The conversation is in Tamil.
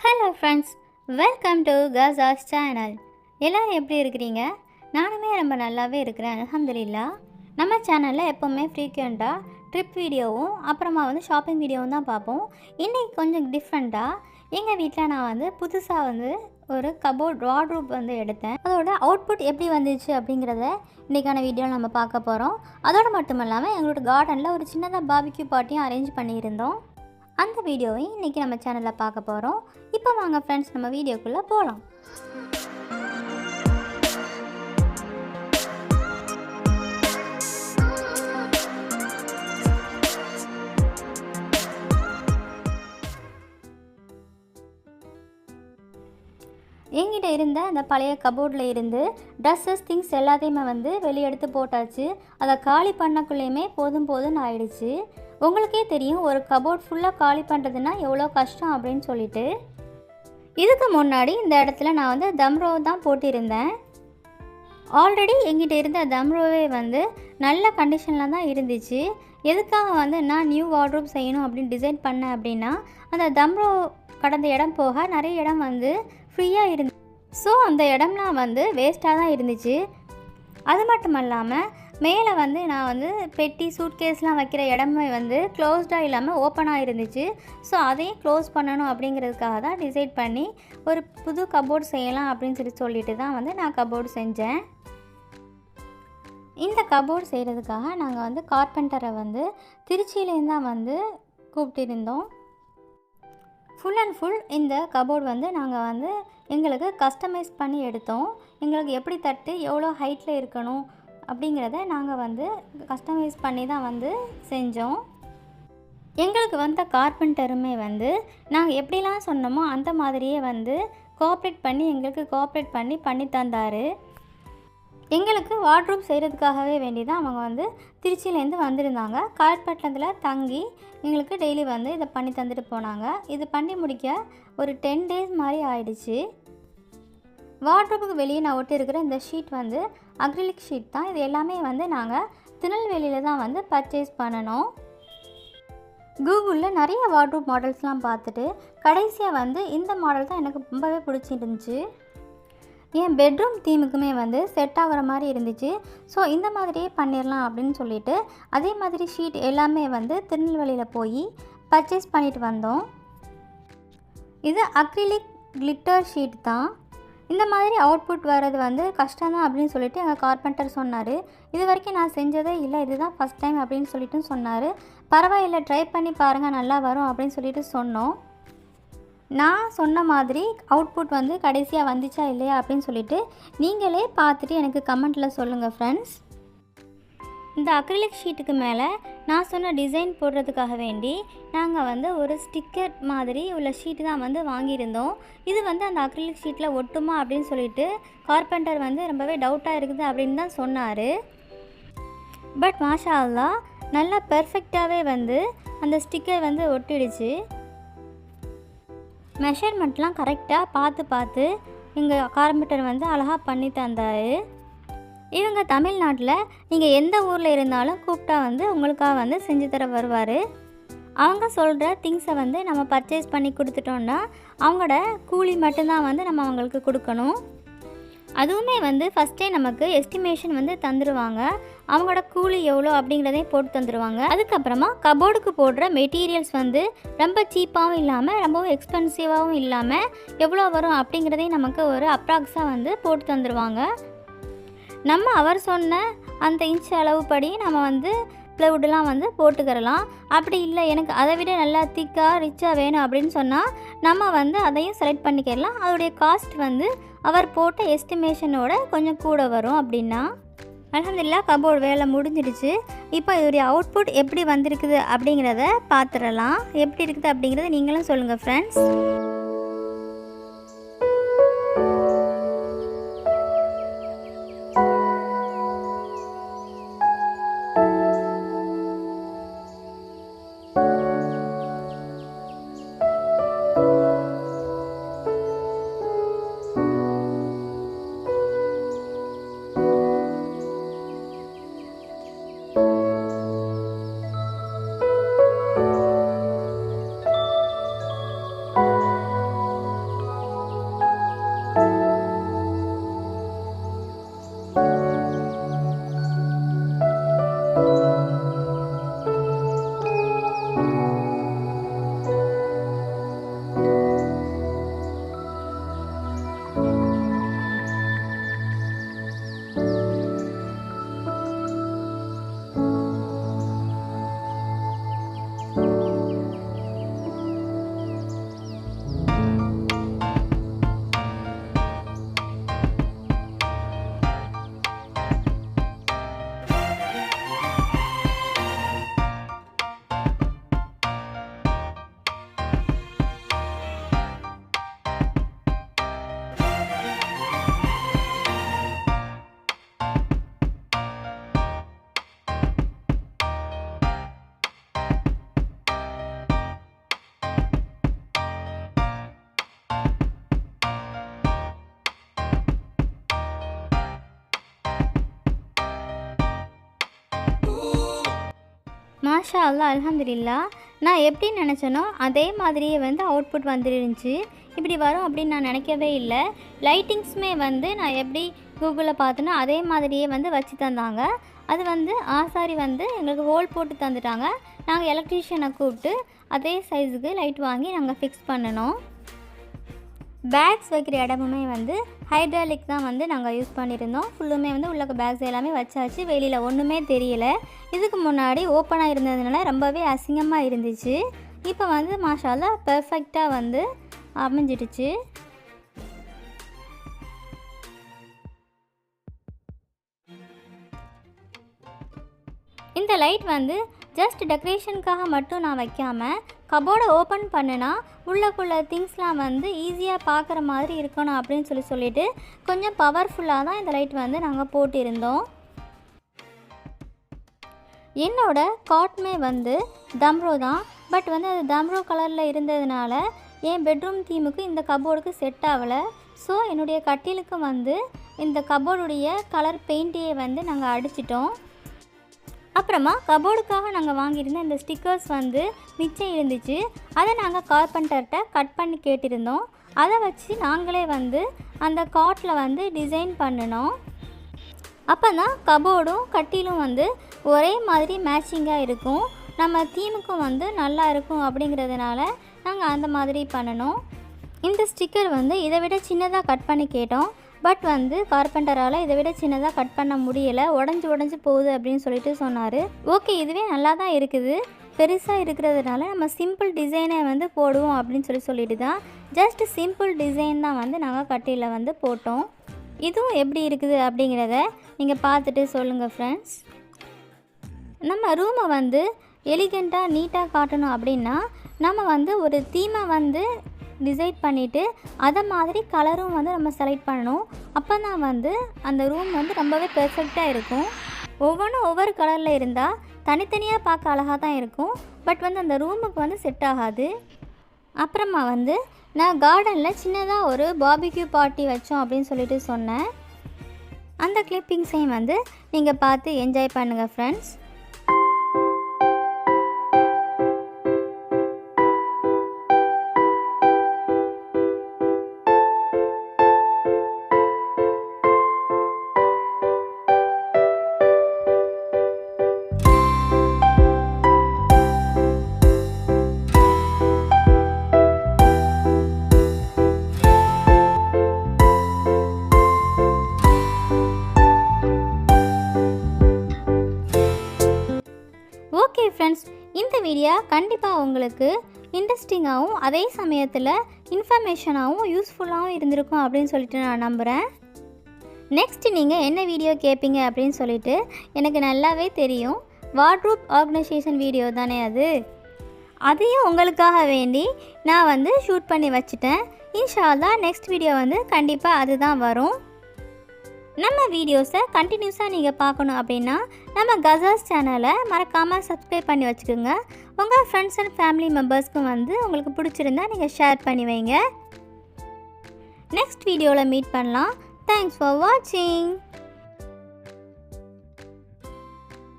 ஹலோ ஃப்ரெண்ட்ஸ் வெல்கம் டு கசாஸ் சேனல் எல்லோரும் எப்படி இருக்கிறீங்க? நானுமே ரொம்ப நல்லாவே இருக்கிறேன் அலமதுல்லா நம்ம சேனலில் எப்போவுமே ஃப்ரீக்வெண்ட்டாக ட்ரிப் வீடியோவும் அப்புறமா வந்து ஷாப்பிங் வீடியோவும் தான் பார்ப்போம். இன்றைக்கி கொஞ்சம் டிஃப்ரெண்ட்டாக எங்கள் வீட்டில் நான் வந்து புதுசாக வந்து ஒரு கபோர்ட் வார்ட்ரூப் வந்து எடுத்தேன். அதோட அவுட்புட் எப்படி வந்துச்சு அப்படிங்கிறத இன்றைக்கான வீடியோவில் நம்ம பார்க்க போகிறோம் அதோடு மட்டும் இல்லாமல் எங்களோட கார்டனில் ஒரு சின்னதாக பாபிக்யூ பார்ட்டியும் அரேஞ்ச் பண்ணியிருந்தோம். அந்த வீடியோவையும் இன்றைக்கி நம்ம சேனலில் பார்க்க போகிறோம் இப்போ வாங்க ஃப்ரெண்ட்ஸ் நம்ம வீடியோக்குள்ளே போகலாம் என்கிட்ட இருந்த அந்த பழைய கபோர்டில் இருந்து ட்ரெஸ்ஸஸ் திங்ஸ் எல்லாத்தையுமே வந்து வெளியே எடுத்து போட்டாச்சு. அதை காலி பண்ணக்குள்ளேயுமே போதும் போதும்னு ஆயிடுச்சு. உங்களுக்கே தெரியும் ஒரு கபோர்ட் ஃபுல்லாக காலி பண்ணுறதுனா எவ்வளோ கஷ்டம் அப்படின்னு சொல்லிட்டு. இதுக்கு முன்னாடி இந்த இடத்துல நான் வந்து தம்ரோ தான் போட்டிருந்தேன். ஆல்ரெடி எங்கிட்ட இருந்த தம்ரோவே வந்து நல்ல கண்டிஷனில் தான் இருந்துச்சு. எதுக்காக வந்து நான் நியூ வார்ட்ரூப் செய்யணும் அப்படின்னு டிசைன் பண்ணேன் அப்படின்னா அந்த தம்ரோ கடந்த இடம் போக நிறைய இடம் வந்து ஃப்ரீயாக இருந்து ஸோ அந்த இடம்லாம் வந்து வேஸ்ட்டாக தான் இருந்துச்சு. அது மட்டும் இல்லாமல் மேலே வந்து நான் வந்து பெட்டி சூட்கேஸ்லாம் வைக்கிற இடமே வந்து க்ளோஸ்டாக இல்லாமல் ஓப்பனாக இருந்துச்சு. ஸோ அதையும் க்ளோஸ் பண்ணணும் அப்படிங்கிறதுக்காக தான் டிசைட் பண்ணி ஒரு புது கபோர்டு செய்யலாம் அப்படின்னு சொல்லி சொல்லிட்டு தான் வந்து நான் கபோர்டு செஞ்சேன். இந்த கபோர்டு செய்கிறதுக்காக நாங்கள் வந்து கார்பெண்டரை வந்து திருச்சியிலேருந்து தான் வந்து கூப்பிட்டிருந்தோம். ஃபுல் அண்ட் ஃபுல் இந்த கபோர்டு வந்து நாங்கள் வந்து எங்களுக்கு கஸ்டமைஸ் பண்ணி எடுத்தோம். எங்களுக்கு எப்படி தட்டு எவ்வளோ ஹைட்டில் இருக்கணும் அப்படிங்கிறத நாங்கள் வந்து கஸ்டமைஸ் பண்ணி தான் வந்து செஞ்சோம். எங்களுக்கு வந்த கார்பெண்டருமே வந்து நாங்கள் எப்படிலாம் சொன்னோமோ அந்த மாதிரியே வந்து கோஆப்ரேட் பண்ணி எங்களுக்கு கோஆப்ரேட் பண்ணி பண்ணி தந்தார். எங்களுக்கு வார்ட்ரூப் செய்கிறதுக்காகவே வேண்டி தான் அவங்க வந்து திருச்சியிலேருந்து வந்திருந்தாங்க. கார்பெட்லத்தில் தங்கி எங்களுக்கு டெய்லி வந்து இதை பண்ணி தந்துட்டு போனாங்க. இது பண்ணி முடிக்க ஒரு டென் டேஸ் மாதிரி ஆயிடுச்சு. வார்ட்ரூப்புக்கு வெளியே நான் ஒட்டியிருக்கிற இந்த ஷீட் வந்து அக்ரிலிக் ஷீட் தான். இது எல்லாமே வந்து நாங்கள் திருநெல்வேலியில் தான் வந்து பர்ச்சேஸ் பண்ணணும். கூகுளில் நிறைய வார்ட்ரூப் மாடல்ஸ்லாம் பார்த்துட்டு கடைசியாக வந்து இந்த மாடல் தான் எனக்கு ரொம்பவே பிடிச்சிருந்துச்சு. என் பெட்ரூம் தீமுக்குமே வந்து செட் ஆகிற மாதிரி இருந்துச்சு. ஸோ இந்த மாதிரியே பண்ணிடலாம் அப்படின்னு சொல்லிட்டு அதே மாதிரி ஷீட் எல்லாமே வந்து திருநெல்வேலியில் போய் பர்ச்சேஸ் பண்ணிட்டு வந்தோம். இது அக்ரிலிக் கிளிட்டர் ஷீட் தான். இந்த மாதிரி அவுட்புட் வர்றது வந்து கஷ்டம் தான் அப்படின்னு சொல்லிட்டு எங்கள் கார்பெண்டர் சொன்னார். இது வரைக்கும் நான் செஞ்சதே இல்லை இதுதான் ஃபஸ்ட் டைம் அப்படின்னு சொல்லிட்டு சொன்னார். பரவாயில்லை ட்ரை பண்ணி பாருங்கள் நல்லா வரும் அப்படின்னு சொல்லிட்டு சொன்னோம். நான் சொன்ன மாதிரி அவுட்புட் வந்து கடைசியாக வந்துச்சா இல்லையா அப்படின்னு சொல்லிட்டு நீங்களே பார்த்துட்டு எனக்கு கமெண்ட்டில் சொல்லுங்கள் ஃப்ரெண்ட்ஸ் இந்த அக்ரிலிக் ஷீட்டுக்கு மேலே நான் சொன்ன டிசைன் போடுறதுக்காக வேண்டி நாங்கள் வந்து ஒரு ஸ்டிக்கர் மாதிரி உள்ள ஷீட்டு தான் வந்து வாங்கியிருந்தோம். இது வந்து அந்த அக்ரிலிக் ஷீட்டில் ஒட்டுமா அப்படின்னு சொல்லிட்டு கார்பெண்டர் வந்து ரொம்பவே டவுட்டாக இருக்குது அப்படின்னு தான் சொன்னார். பட் மாஷா அல்லா நல்லா பெர்ஃபெக்டாகவே வந்து அந்த ஸ்டிக்கர் வந்து ஒட்டிடுச்சு. மெஷர்மெண்ட்லாம் கரெக்டாக பார்த்து பார்த்து எங்கள் கார்பெண்டர் வந்து அழகாக பண்ணி தந்தார். இவங்க தமிழ்நாட்டில் நீங்கள் எந்த ஊரில் இருந்தாலும் கூப்பிட்டா வந்து உங்களுக்காக வந்து செஞ்சு தர வருவார். அவங்க சொல்கிற திங்ஸை வந்து நம்ம பர்ச்சேஸ் பண்ணி கொடுத்துட்டோன்னா அவங்களோட கூலி மட்டும்தான் வந்து நம்ம அவங்களுக்கு கொடுக்கணும். அதுவுமே வந்து ஃபஸ்ட்டே நமக்கு எஸ்டிமேஷன் வந்து தந்துடுவாங்க அவங்களோட கூலி எவ்வளோ அப்படிங்கிறதையும் போட்டு தந்துடுவாங்க அதுக்கப்புறமா கபோர்டுக்கு போடுற மெட்டீரியல்ஸ் வந்து ரொம்ப சீப்பாகவும் இல்லாமல் ரொம்பவும் எக்ஸ்பென்சிவாகவும் இல்லாமல் எவ்வளோ வரும் அப்படிங்கிறதையும் நமக்கு ஒரு அப்ராக்ஸாக வந்து போட்டு தந்துடுவாங்க நம்ம அவர் சொன்ன அந்த இன்ச் அளவுப்படி நம்ம வந்து ப்ளவுட்லாம் வந்து போட்டுக்கிறலாம். அப்படி இல்லை எனக்கு அதை விட நல்லா திக்காக ரிச்சாக வேணும் அப்படின்னு சொன்னால் நம்ம வந்து அதையும் செலக்ட் பண்ணிக்கிறலாம். அதோடைய காஸ்ட் வந்து அவர் போட்ட எஸ்டிமேஷனோட கொஞ்சம் கூட வரும் அப்படின்னா. அலமதுல்லா கபோர்டு வேலை முடிஞ்சிடுச்சு. இப்போ இதோடைய அவுட்புட் எப்படி வந்திருக்குது அப்படிங்கிறத பார்த்துடலாம் எப்படி இருக்குது அப்படிங்கிறத நீங்களும் சொல்லுங்கள் ஃப்ரெண்ட்ஸ் மாஷா அல்லா அலமதுல்லா நான் எப்படி நினச்சேனோ அதே மாதிரியே வந்து அவுட்புட் வந்துருந்துச்சு. இப்படி வரும் அப்படின்னு நான் நினைக்கவே இல்லை. லைட்டிங்ஸுமே வந்து நான் எப்படி கூகுளில் பார்த்தேனோ அதே மாதிரியே வந்து வச்சு தந்தாங்க. அது வந்து ஆசாரி வந்து எங்களுக்கு ஹோல் போட்டு தந்துட்டாங்க. நாங்கள் எலக்ட்ரீஷியனை கூப்பிட்டு அதே சைஸுக்கு லைட் வாங்கி நாங்கள் ஃபிக்ஸ் பண்ணினோம் பேக்ஸ் வைக்கிற இடமுமே வந்து ஹைட்ராலிக் தான் வந்து நாங்கள் யூஸ் பண்ணியிருந்தோம். ஃபுல்லுமே வந்து உள்ள பேக்ஸ் எல்லாமே வச்சாச்சு. வெளியில் ஒன்றுமே தெரியல. இதுக்கு முன்னாடி ஓப்பனாக இருந்ததுனால ரொம்பவே அசிங்கமாக இருந்துச்சு. இப்போ வந்து மாஷாலா பெர்ஃபெக்டாக வந்து அமைஞ்சிடுச்சு. இந்த லைட் வந்து ஜஸ்ட் டெக்கரேஷனுக்காக மட்டும் நான் வைக்காமல் கபோர்டை ஓப்பன் பண்ணுனா உள்ளக்குள்ள திங்ஸ்லாம் வந்து ஈஸியாக பார்க்குற மாதிரி இருக்கணும் அப்படின்னு சொல்லி சொல்லிட்டு கொஞ்சம் பவர்ஃபுல்லாக தான் இந்த லைட் வந்து நாங்கள் போட்டிருந்தோம். என்னோட காட்மே வந்து தம்ரோ தான். பட் வந்து அது தம்ரோ கலரில் இருந்ததுனால என் பெட்ரூம் தீமுக்கு இந்த கபோர்டுக்கு செட் ஆகலை. ஸோ என்னுடைய கட்டிலுக்கு வந்து இந்த கபோர்டுடைய கலர் பெயிண்ட்டையே வந்து நாங்கள் அடிச்சிட்டோம். அப்புறமா கபோர்டுக்காக நாங்கள் வாங்கியிருந்த இந்த ஸ்டிக்கர்ஸ் வந்து மிச்சம் இருந்துச்சு. அதை நாங்கள் கார்பெண்டர்கிட்ட கட் பண்ணி கேட்டிருந்தோம். அதை வச்சு நாங்களே வந்து அந்த காட்டில் வந்து டிசைன் பண்ணினோம். அப்போ தான் கபோர்டும் கட்டிலும் வந்து ஒரே மாதிரி மேட்சிங்காக இருக்கும். நம்ம தீமுக்கும் வந்து நல்லா இருக்கும் அப்படிங்கிறதுனால நாங்கள் அந்த மாதிரி பண்ணணும் இந்த ஸ்டிக்கர் வந்து இதை விட சின்னதாக கட் பண்ணி கேட்டோம். பட் வந்து கார்பெண்டரால் இதை விட சின்னதாக கட் பண்ண முடியலை. உடஞ்சி உடஞ்சி போகுது அப்படின்னு சொல்லிட்டு சொன்னார். ஓகே இதுவே நல்லா தான் இருக்குது. பெருசாக இருக்கிறதுனால நம்ம சிம்பிள் டிசைனை வந்து போடுவோம் அப்படின்னு சொல்லி சொல்லிட்டு தான் ஜஸ்ட் சிம்பிள் டிசைன் தான் வந்து நாங்கள் கட்டியில் வந்து போட்டோம். இதுவும் எப்படி இருக்குது அப்படிங்கிறத நீங்கள் பார்த்துட்டு சொல்லுங்கள் ஃப்ரெண்ட்ஸ் நம்ம ரூமை வந்து எலிகெண்ட்டாக நீட்டாக காட்டணும் அப்படின்னா நம்ம வந்து ஒரு தீமை வந்து டிசைட் பண்ணிவிட்டு அதை மாதிரி கலரும் வந்து நம்ம செலக்ட் பண்ணணும். அப்போ தான் வந்து அந்த ரூம் வந்து ரொம்பவே பெர்ஃபெக்டாக இருக்கும். ஒவ்வொன்றும் ஒவ்வொரு கலரில் இருந்தால் தனித்தனியாக பார்க்க அழகாக தான் இருக்கும். பட் வந்து அந்த ரூமுக்கு வந்து செட் ஆகாது. அப்புறமா வந்து நான் கார்டனில் சின்னதாக ஒரு பாபிக்யூ பார்ட்டி வச்சோம் அப்படின்னு சொல்லிட்டு சொன்னேன். அந்த கிளிப்பிங்ஸையும் வந்து நீங்கள் பார்த்து என்ஜாய் பண்ணுங்கள் ஃப்ரெண்ட்ஸ் வீடியோ கண்டிப்பாக உங்களுக்கு இன்ட்ரெஸ்டிங்காகவும் அதே சமயத்தில் இன்ஃபர்மேஷனாகவும் யூஸ்ஃபுல்லாகவும் இருந்திருக்கும் அப்படின்னு சொல்லிட்டு நான் நம்புகிறேன் நெக்ஸ்ட் நீங்கள் என்ன வீடியோ கேட்பீங்க அப்படின்னு சொல்லிட்டு எனக்கு நல்லாவே தெரியும். வார்ட்ரூப் ஆர்கனைசேஷன் வீடியோ தானே அது? அதையும் உங்களுக்காக வேண்டி நான் வந்து ஷூட் பண்ணி வச்சுட்டேன். இன்ஷால்லா நெக்ஸ்ட் வீடியோ வந்து கண்டிப்பாக அதுதான் வரும். நம்ம வீடியோஸை கண்டினியூஸாக நீங்கள் பார்க்கணும் அப்படின்னா நம்ம கசாஸ் சேனலை மறக்காமல் சப்ஸ்கிரைப் பண்ணி வச்சுக்கோங்க. உங்கள் ஃப்ரெண்ட்ஸ் அண்ட் ஃபேமிலி மெம்பர்ஸ்க்கும் வந்து உங்களுக்கு பிடிச்சிருந்தா நீங்கள் ஷேர் பண்ணி வைங்க. நெக்ஸ்ட் வீடியோவில் மீட் பண்ணலாம். தேங்க்ஸ் ஃபார் வாட்சிங்